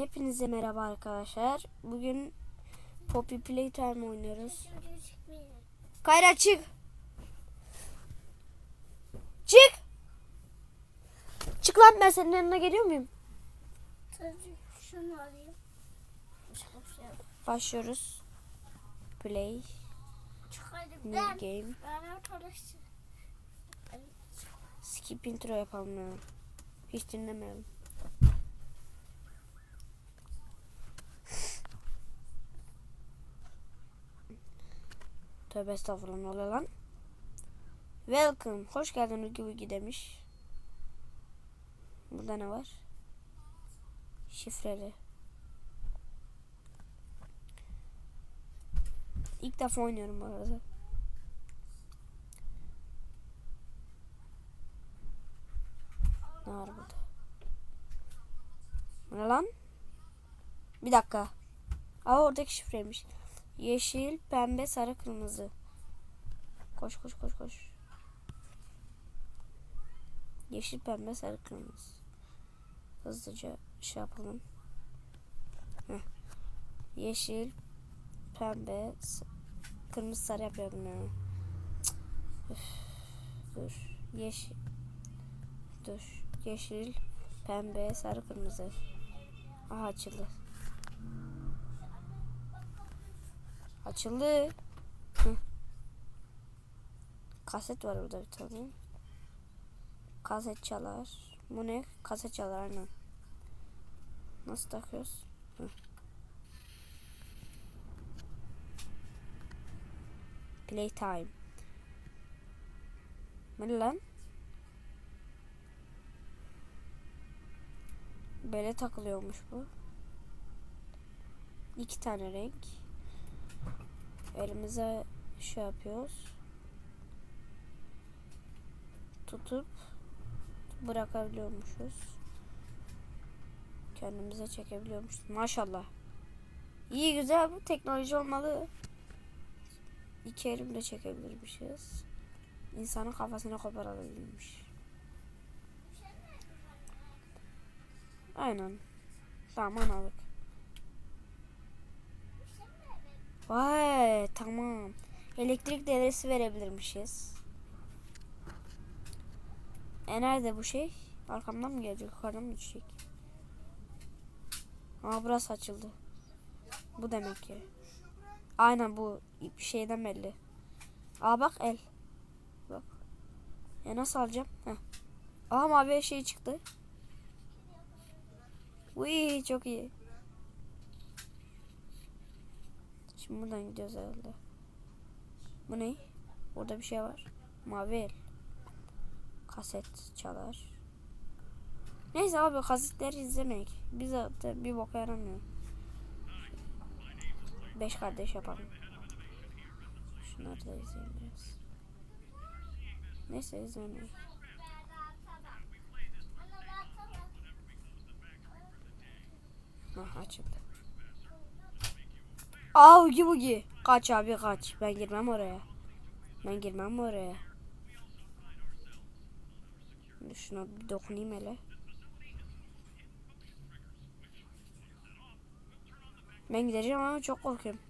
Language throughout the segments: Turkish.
Hepinize merhaba arkadaşlar. Bugün Poppy Playtime oynuyoruz. Kayra çık. Çık. Çık lan ben senin yanına geliyor muyum? Şunu alayım. Başlıyoruz. Play. New game. Skip intro yapalım ya. Hiç dinlemeyelim. Tövbe estağfurullah lan? Welcome. Hoş geldin Ugi Ugi demiş. Burada ne var? Şifreli. İlk defa oynuyorum bu arada. Ne var burada? Bu Ne lan? Bir dakika. Aa oradaki şifreymiş. Yeşil, pembe, sarı, kırmızı. Koş koş koş koş. Yeşil, pembe, sarı, kırmızı. Hızlıca şey yapalım. Heh. Yeşil, pembe, kırmızı, sarı yapıyorum ya. Dur. Yeşil. Dur. Yeşil, pembe, sarı, kırmızı. Aha açıldı. Açıldı. Kaset var burada bir tane. Kaset çalar. Bu ne? Kaset çalar aynen. Nasıl takıyoruz? Hı. Playtime. Ne lan? Böyle takılıyormuş bu. İki tane renk. Elimize şey yapıyoruz. Tutup bırakabiliyormuşuz. Kendimize çekebiliyormuşuz. Maşallah. İyi güzel bu teknoloji olmalı. İki elimle çekebilirmişiz. İnsanın kafasına koparabilirmiş. Aynen. Tamam anladık. Vay tamam. Elektrik devresi verebilirmişiz. E nerede bu şey? Arkamdan mı gelecek? Yukarıdan mı düşecek? Aa burası açıldı. Bu demek ki. Aynen bu şeyden belli. Aa bak el. Bak. E nasıl alacağım? Heh. Aa mavi şey çıktı. Uy çok iyi. Şimdi buradan gidiyoruz herhalde. Bu ne? Orada bir şey var. Mavi el. Kaset çalar. Neyse abi kasetleri izlemek. Bize de bir boka yaramıyor. Beş kardeş yapalım. Şunları da izleyelim biraz. Neyse izlemiyoruz. Hah açıldı. Aa ugi bugi. Kaç abi kaç. Ben girmem oraya. Ben girmem oraya. Şuna bir dokunayım hele. Ben gideceğim ama çok korkuyorum.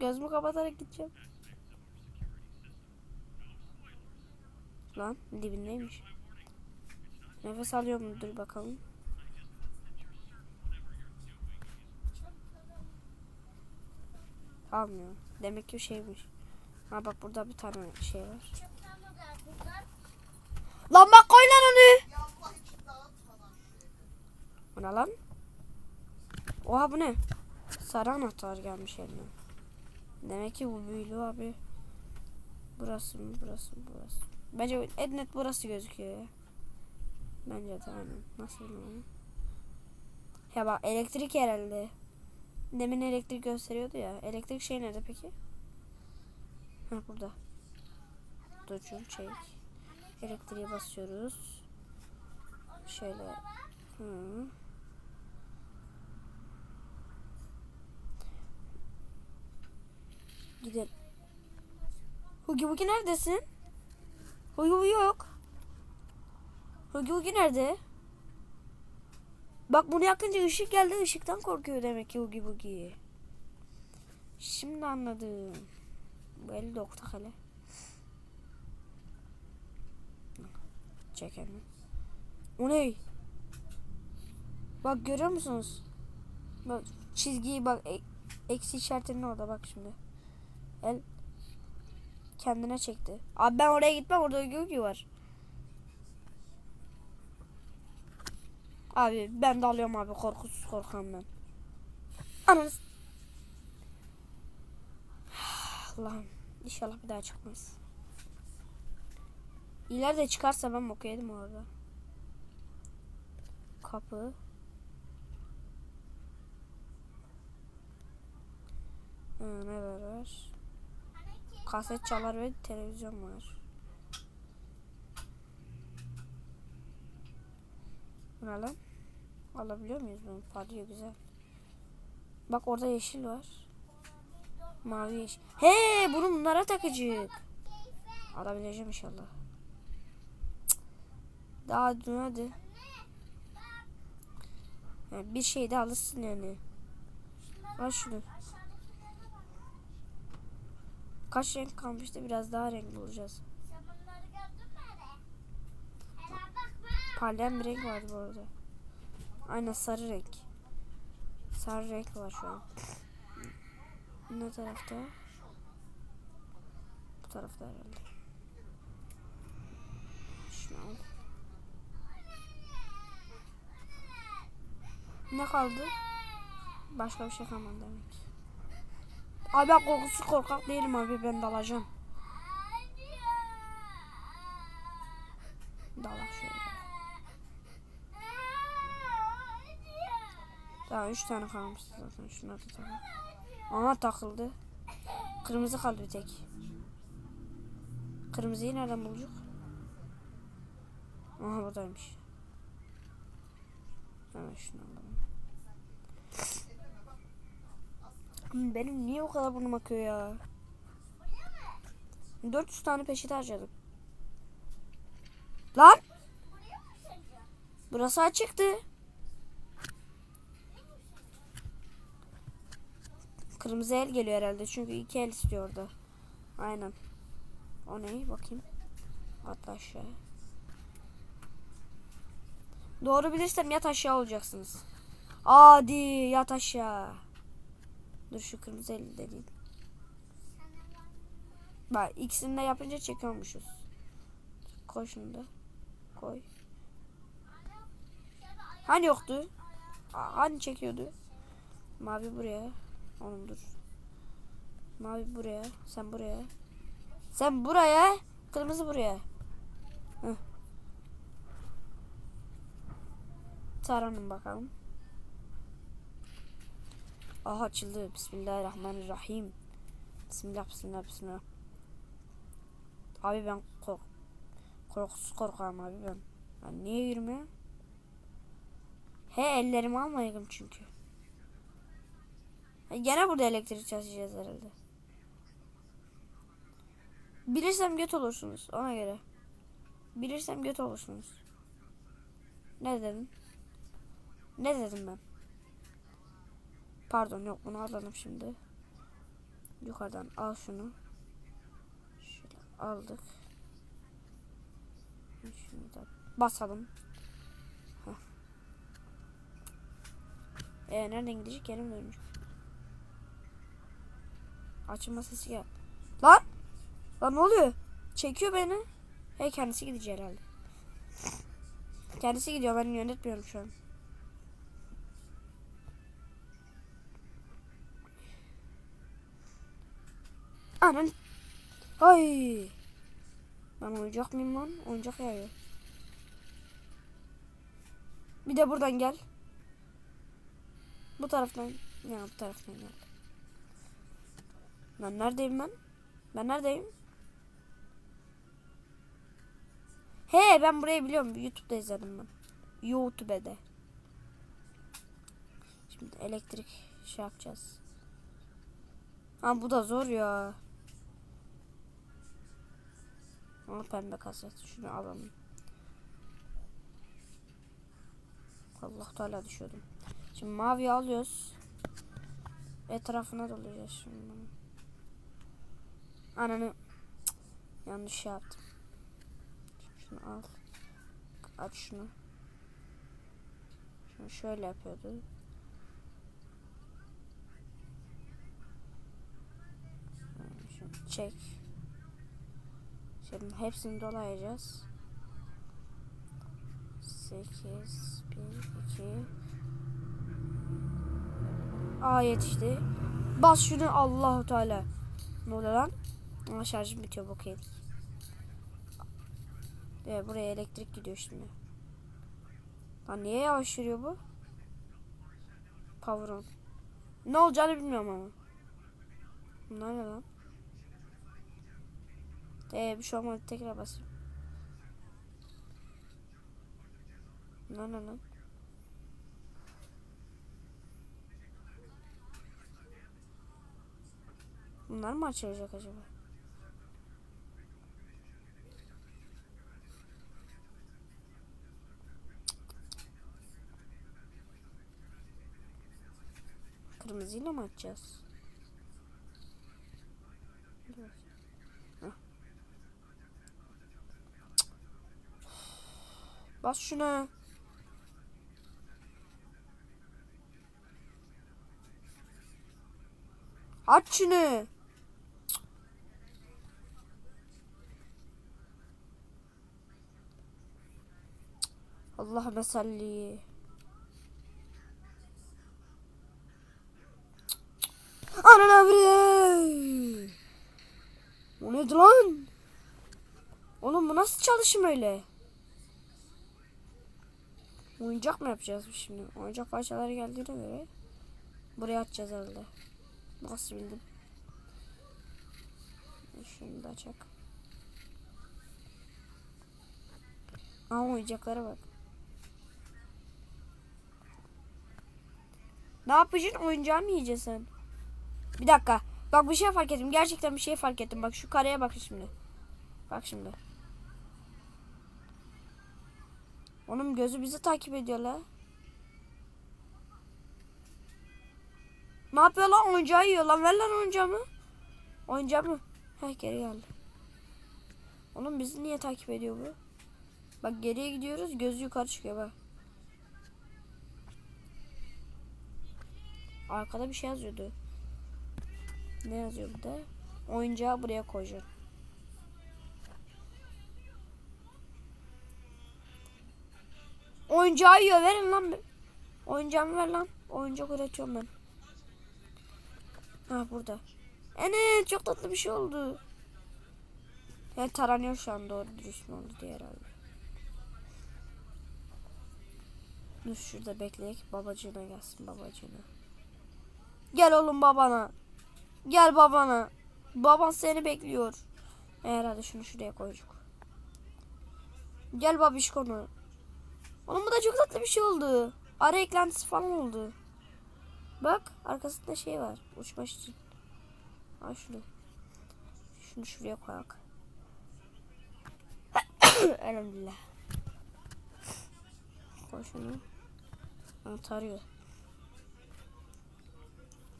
Gözümü kapatarak gideceğim. Lan dibindeymiş. Nefes alıyor mu? Dur bakalım. Almıyor. Demek ki şeymiş. Ha bak burada bir tane şey var. Lan bak koy lan onu. Bu ne lan? Oha bu ne? Sarı anahtar gelmiş eline. Demek ki bu büyülü abi. Burası mı? Burası mı? Burası. Bence en net burası gözüküyor ya. Bence de. Nasıl yani? Ya bak elektrik herhalde. Demin elektrik gösteriyordu ya. Elektrik şey nerede peki? Ha burada. Şunu çek. Elektriğe basıyoruz. Şöyle. Hı. Gidelim. Hugi Hugi neredesin? Hugi Hugi yok. Hugi Hugi nerede? Bak bunu yakınca ışık geldi. Işıktan korkuyor demek ki Ugi Bugi. Şimdi anladım. Bu eli de oktak hele. Çekelim. O ne? Bak görüyor musunuz? Bak çizgiyi bak e- eksi işaretinin orada bak şimdi. El kendine çekti. Abi ben oraya gitmem orada Ugi var. Abi ben de alıyorum abi korkusuz korkan ben. Ananız. Allah'ım inşallah bir daha çıkmaz. İleride çıkarsa ben boku yedim orada. Kapı. Ha, ne var var? Kaset çalar ve televizyon var. Bu? Alabiliyor muyuz bunu? Parlıyor güzel. Bak orada yeşil var. Mavi yeşil. He bunu bunlara takacak. Alabileceğim inşallah. Daha dün hadi. Yani bir şey de alırsın yani. Al şunu. Kaç renk kalmıştı? Biraz daha renk bulacağız. Sen bunları gördün mü hele? Hele bak bak. Parlayan bir renk vardı bu arada. Aynen sarı renk. Sarı renk var şu an. Ne tarafta? Bu tarafta herhalde. Şunu al. Ne kaldı? Başka bir şey kalmadı demek. Abi ben korkusuz korkak değilim abi ben dalacağım. Dalak şöyle. Daha üç tane kalmıştı zaten. Şunlar da tamam. Ama takıldı. Kırmızı kaldı bir tek. Kırmızıyı nereden bulacak? Aha buradaymış. Hemen şunu alalım. Hmm, Benim niye o kadar burnum akıyor ya? 400 tane peşit harcadım. Lan! Burası açıktı. Kırmızı el geliyor herhalde çünkü iki el istiyor orada. Aynen. O ne? Bakayım. Atla aşağı. Doğru bilirsem yat aşağı olacaksınız. Hadi yat aşağı. Dur şu kırmızı el dediğim. Bak ikisini de yapınca çekiyormuşuz. Koy şunu da. Koy. Hani yoktu? Hani çekiyordu? Mavi buraya. Oğlum dur. Mavi buraya. Sen buraya. Sen buraya. Kırmızı buraya. Heh. Bakalım. Aha açıldı. Bismillahirrahmanirrahim. Bismillah bismillah bismillah. Abi ben kork korkusuz korkarım abi ben. Ben niye yürümüyorum? He ellerimi almayayım çünkü. Gene burada elektrik çalışacağız herhalde. Bilirsem göt olursunuz ona göre. Bilirsem göt olursunuz. Ne dedim? Ne dedim ben? Pardon yok bunu alalım şimdi. Yukarıdan al şunu. Şöyle aldık. Şunu da basalım. Heh. Ee, nereden gidecek? Geri mi dönecek? Açılma sesi gel. Lan! Lan ne oluyor? Çekiyor beni. He kendisi gidecek herhalde. Kendisi gidiyor ben yönetmiyorum şu an. Anan. Ay. Ben oyuncak mıyım lan? Oyuncak yağıyor. Bir de buradan gel. Bu taraftan. Ya bu taraftan gel. Ben neredeyim ben? Ben neredeyim? He ben burayı biliyorum. YouTube'da izledim ben. YouTube'da. Şimdi elektrik şey yapacağız. Ha bu da zor ya. Ama pembe kaset. Şunu alalım. Allah Teala düşüyordum. Şimdi mavi alıyoruz. Etrafına dolayacağız şimdi. Ananı yanlış yaptım. Şunu al. Aç şunu. Şunu şöyle yapıyordu. Şunu çek. Şimdi hepsini dolayacağız. 8 1 2 Aa yetişti. Bas şunu Allahu Teala. Ne oluyor lan? Aa, şarjım bitiyor bok yedik. Evet, buraya elektrik gidiyor şimdi. Lan niye yavaş yürüyor bu? Power on. Ne olacağını bilmiyorum ama. Bunlar ne lan? Ee bir şey olmadı tekrar basayım. Bunlar ne lan? Bunlar mı açılacak acaba? Kırmızıyla mı açacağız? Bas şuna. Aç şunu. Allahümme salli. Anan avri. O ne lan? Oğlum bu nasıl çalışım öyle? Oyuncak mı yapacağız şimdi? Oyuncak parçaları geldiğine göre buraya atacağız herhalde. Nasıl bildim? Şunu da açak. Aa oyuncaklara bak. Ne yapacaksın? Oyuncağı mı yiyeceksin sen? Bir dakika. Bak bir şey fark ettim. Gerçekten bir şey fark ettim. Bak şu kareye bak şimdi. Bak şimdi. Onun gözü bizi takip ediyor la. Ne yapıyor lan? Oyuncağı yiyor lan. Ver lan oyuncağımı. Oyuncağımı. Heh geri geldi. Oğlum bizi niye takip ediyor bu? Bak geriye gidiyoruz. Gözü yukarı çıkıyor bak. Arkada bir şey yazıyordu. Ne yazıyor burada? Oyuncağı buraya koyacağım. Oyuncağı yiyor. Verin lan. Oyuncağımı ver lan. Oyuncak üretiyorum ben. Ha burada. Ene çok tatlı bir şey oldu. Yani taranıyor şu an doğru dürüst mü oldu diye herhalde. Dur şurada bekleyek babacığına gelsin babacığına. Gel oğlum babana. Gel babana. Baban seni bekliyor. E, herhalde şunu şuraya koyduk. Gel babişkonu. Oğlum bu da çok tatlı bir şey oldu. Ara eklentisi falan oldu. Bak arkasında şey var. Uçmak için. Al şunu. Şunu şuraya koyak. Elhamdülillah. Koy şunu. Ha, tarıyor.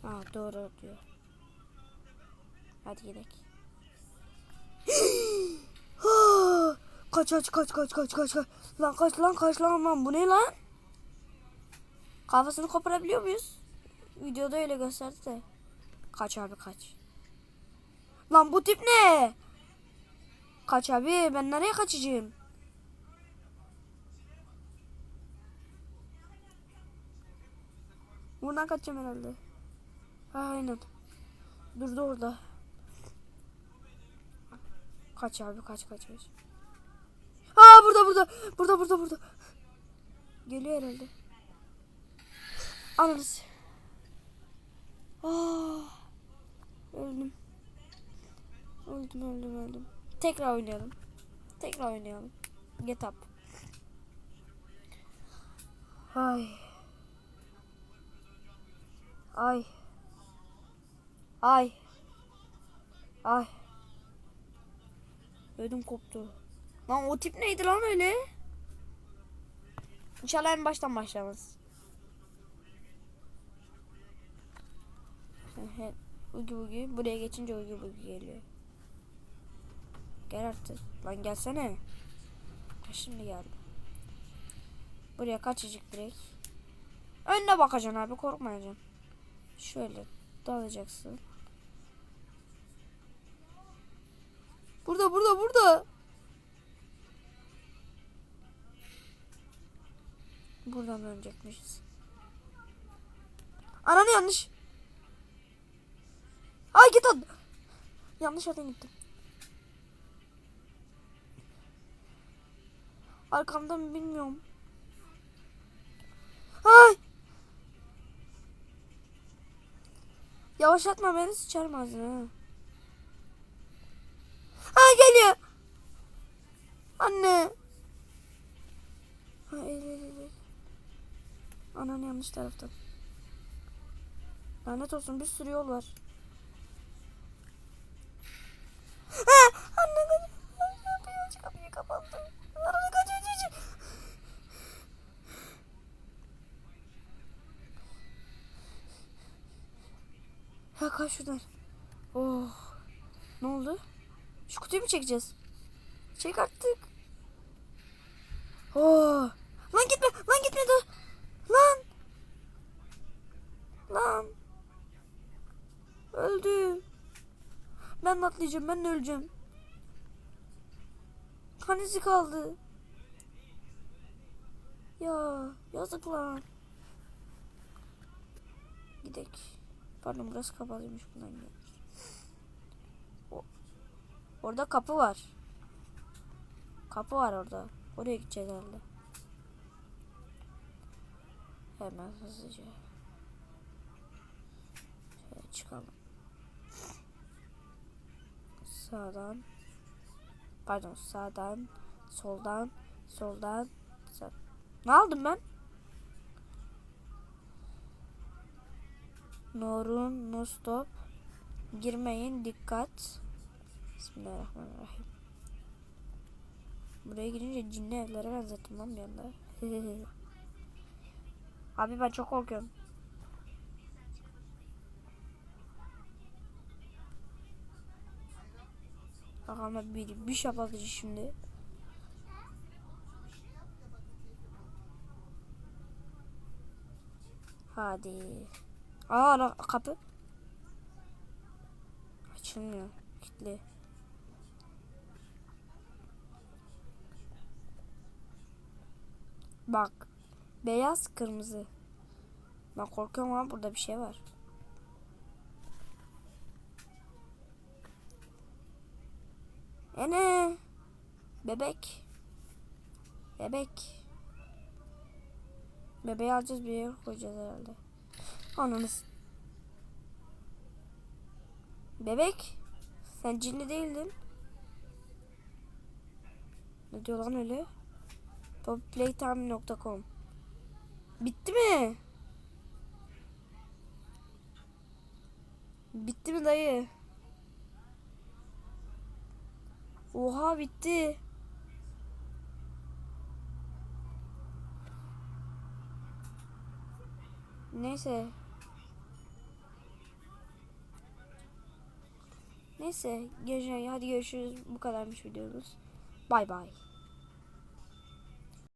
Ha doğru diyor. Hadi gidelim. kaç kaç kaç kaç kaç kaç kaç. Lan kaç lan kaç lan lan bu ne lan? Kafasını koparabiliyor muyuz? Videoda öyle gösterdi de. Kaç abi kaç. Lan bu tip ne? Kaç abi ben nereye kaçacağım? Buradan kaçacağım herhalde. Ha, aynen. Durdu orada. Kaç abi kaç kaç kaç. Aa burada burada. Burada burada burada. Geliyor herhalde. Anladınız. Aa, öldüm. Öldüm öldüm öldüm. Tekrar oynayalım. Tekrar oynayalım. Get up. Ay. Ay. Ay. Ay. Ödüm koptu. Lan o tip neydi lan öyle? İnşallah en baştan başlamaz. Ugi bugi. Buraya geçince ugi bugi geliyor. Gel artık. Lan gelsene. Ha, Şimdi geldi. Buraya kaçacak direkt. Önüne bakacaksın abi korkmayacaksın. Şöyle dalacaksın. Burada burada burada. Buradan dönecekmişiz. Ananı yanlış. Ay git o. Yanlış yerden gittim. Arkamda mı bilmiyorum. Ay. Yavaşlatma beni sıçarım ağzına. Geliyor. Anne. Ha, el, el, el, el. Anan yanlış taraftan. Lanet olsun bir sürü yol var. Ha, anne kaç. Kapıyı kapattım. Ya kaç şuradan. Oh. Ne oldu? Şu kutuyu mu çekeceğiz? Çek artık. Oh. Lan gitme. Lan gitme dur. Lan. Lan. Öldü. Ben atlayacağım. Ben de öleceğim. Kanisi kaldı. Ya yazık lan. Gidek. Pardon burası kapalıymış bundan gidelim. Orada kapı var. Kapı var orada. Oraya gideceğiz herhalde. Hemen hızlıca. Şöyle çıkalım. Sağdan. Pardon sağdan. Soldan. Soldan. Sağ. Ne aldım ben? Norun no stop. Girmeyin dikkat. Bismillahirrahmanirrahim. Buraya girince cinli evlere benzettim lan bir anda. Abi ben çok korkuyorum. Bak ama bir, bir şapatıcı şimdi. Hadi. Aa kapı. Açılmıyor. Kilitli. Bak. Beyaz kırmızı. Ben korkuyorum ama burada bir şey var. Ene. Bebek. Bebek. Bebeği alacağız bir yere koyacağız herhalde. Ananız. Bebek. Sen cinli değildin. Ne diyor lan öyle? Popplaytime.com Bitti mi? Bitti mi dayı? Oha bitti. Neyse. Neyse. Görüşürüz. Hadi görüşürüz. Bu kadarmış videomuz. Bay bay.